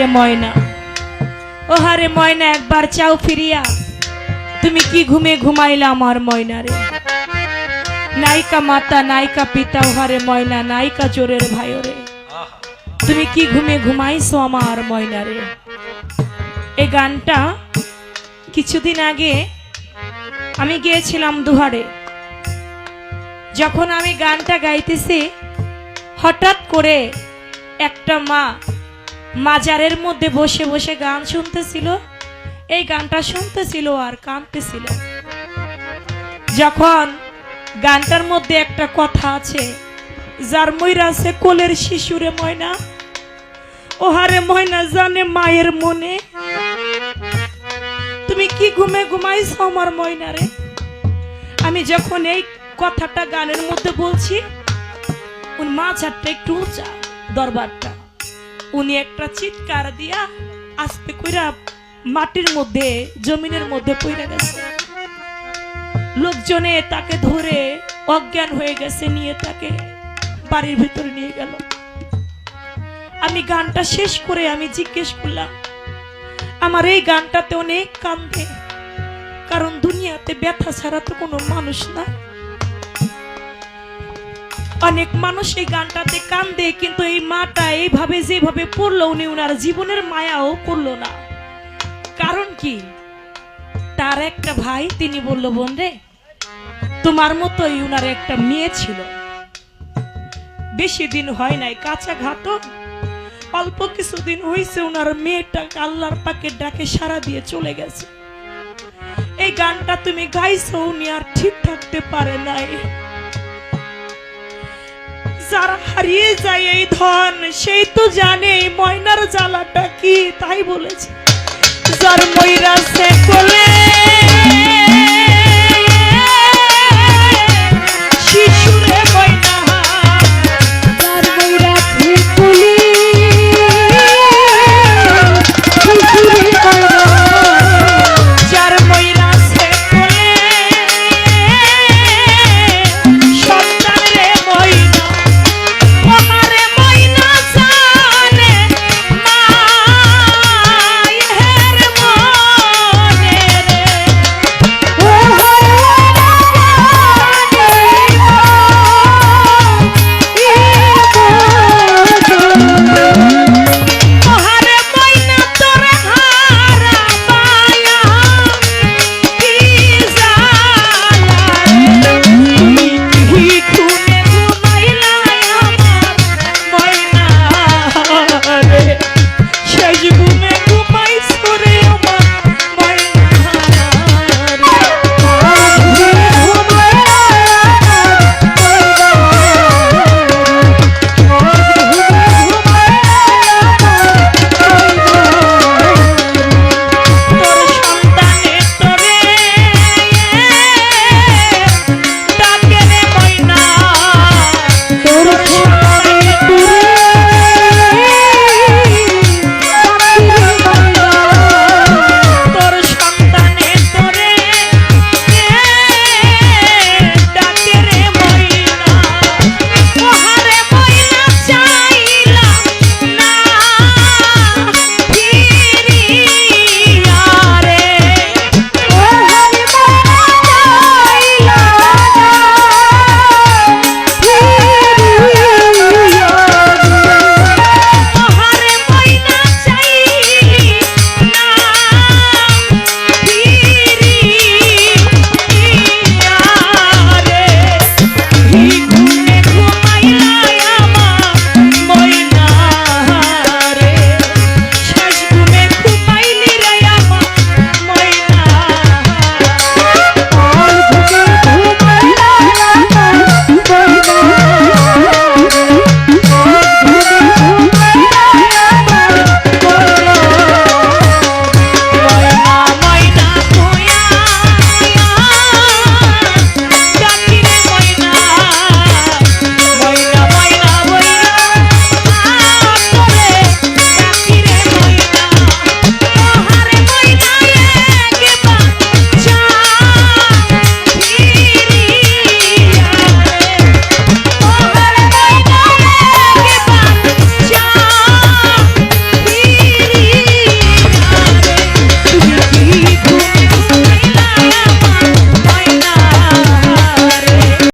রে ময়না। ও হারে ময়না, একবার চাও ফিরিয়া। তুমি কি ঘুমে ঘুমাইলা আমার ময়না রে নায়িকা মাতা, নায়িকা পিতা ও হারে ময়না, নায়িকা চোরের ভাই রে তুমি কি ঘুমে ঘুমাইছো আমার ময়না রে এই গানটা কিছুদিন আগে আমি গিয়েছিলাম দুহারে। যখন আমি গানটা গাইতেছি, হঠাৎ করে একটা মা মাজারের মধ্যে বসে বসে গান শুনতেছিল। এই গানটা শুনতেছিল আর কাঁদতেছিল। যখন গানটার মধ্যে একটা কথা আছে, যার ময়রা আছে কোলের শিশুরে ময়না, ওহারে ময়না জানে মায়ের মনে, তুমি কি ঘুমে ঘুমাইছো আমার ময়না রে? আমি যখন এই কথাটা গানের মধ্যে বলছি, ওর মাঝারটা একটু উঁচা, দরবারটা। উনি একটা চিৎকার দিয়া আস্তে কইরা মাটির মধ্যে, জমিনের মধ্যে পড়ে গেছে। লোকজনে তাকে ধরে অজ্ঞান হয়ে গেছে, নিয়ে তাকে বাড়ির ভিতরে নিয়ে গেল। আমি গানটা শেষ করে আমি জিজ্ঞেস করলাম, আমার এই গানটাতে অনেক কান্দে, কারণ দুনিয়াতে ব্যথা ছাড়া তো কোনো মানুষ না অনেক মানুষ এই গানটাতে কান্দে, কিন্তু এই মাটা এইভাবে যেভাবে পড়ল, উনি উনার জীবনের মায়াও করল না। কারণ কি? তার একটা ভাই, তিনি বলল, বোন রে, তোমার মতোই উনার একটা মেয়ে ছিল। বেশি দিন হয় নাই, কাঁচা ঘাতক। অল্প কিছুদিন হয়েছে ওনার মেয়েটা আল্লাহর পাকে ডাকে সারা দিয়ে চলে গেছে। এই গানটা তুমি গাইছো, উনি আর ঠিক থাকতে পারে নাই। যার হারিয়ে যায় এই ধন, সেই তো জানে ময়নার জ্বালাটা কি, তাই বলেছে। যার ময়রা সে বলে